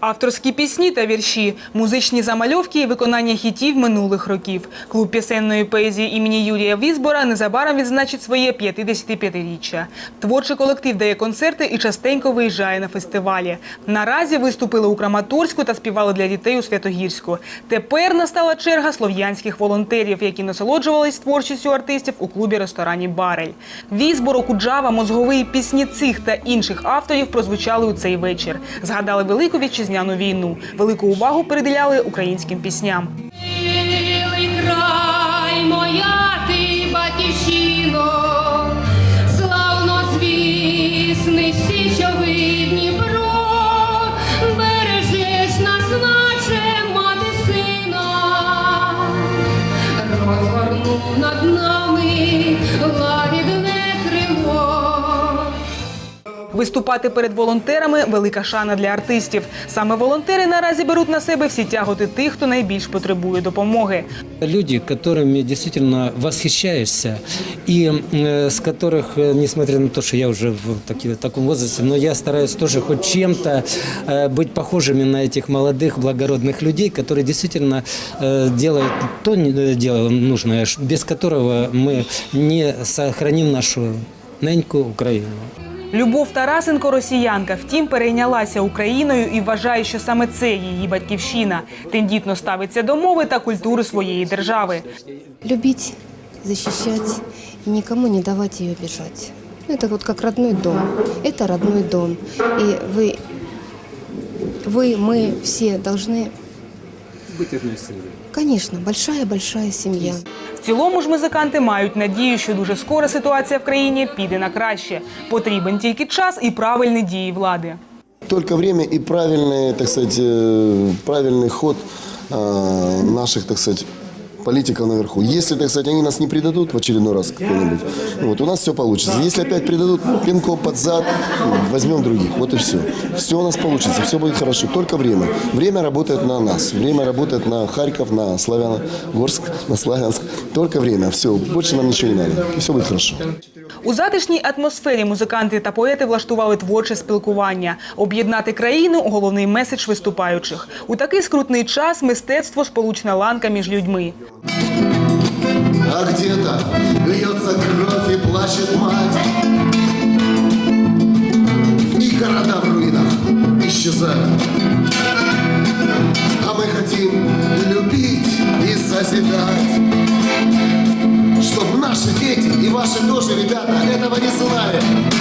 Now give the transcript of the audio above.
Авторські пісні та вірші, музичні замальовки і виконання хітів минулих років. Клуб пісенної поезії імені Юрія Візбора незабаром відзначить своє 55-річчя. Творчий колектив дає концерти і частенько виїжджає на фестивалі. Наразі виступили у Краматорську та співали для дітей у Святогірську. Тепер настала черга слов'янських волонтерів, які насолоджувались творчістю артистів у клубі ресторані Барель. Візбор, Окуджава, мозговий пісні цих та інших авторів прозвучали у цей вечір. Згадали велику вітчизняну війну. Велику увагу приділяли українським пісням. Край, моя ти батьківщино, славно звісний січовий Дніпро, бережеш нас, наче мати сина, розгорнув над нами Виступати перед волонтерами велика шана для артистів. Саме волонтери наразі беруть на себе всі тяготи тих, хто найбільш потребує допомоги. Люди, которыми действительно восхищаешься, и э, с которых, э, несмотря на то, что я уже в таки- таком возрасте, но я стараюсь тоже хоть чем-то э, быть похожими на этих молодых, благородных людей, которые действительно э, делают то не- э, дело нужное, ш- без которого мы не сохраним нашу неньку Украину. Любов Тарасенко росіянка, втім, перейнялася Україною і вважає, що саме це її батьківщина. Тендітно ставиться до мови та культури своєї держави. Любить, защищать и никому не давать ее бежать. Это вот как родной дом. Это родной дом. И вы, вы, мы все должны, Быть одной семьей. конечно, большая-большая семья. В цілому ж музиканти мають надію, що дуже скоро ситуація в країні піде на краще. Потрібен тільки час і правильні дії влади. Только время и правильный, так сказать, э, правильный ход э, наших, так сказать, политиков наверху. Если, так сказать, они нас не предадут в очередной раз какой-нибудь, вот у нас все получится. Если опять предадут пинком под зад, возьмем других. Вот и все. Все у нас получится, все будет хорошо. Только время. Время работает на нас. Время работает на Харьков, на Славяногорск, на Славянск. Только время. Все. Больше нам ничего не надо. Все будет хорошо. У затишній атмосфері музиканти та поети влаштували творче спілкування. Об'єднати країну – головний меседж виступаючих. У такий скрутний час мистецтво – сполучна ланка між людьми. А где-то льется кровь и плачет мать. И города в руинах исчезают. А мы хотим любить и созидать. Чтоб наши дети и ваши тоже, ребята, этого не знали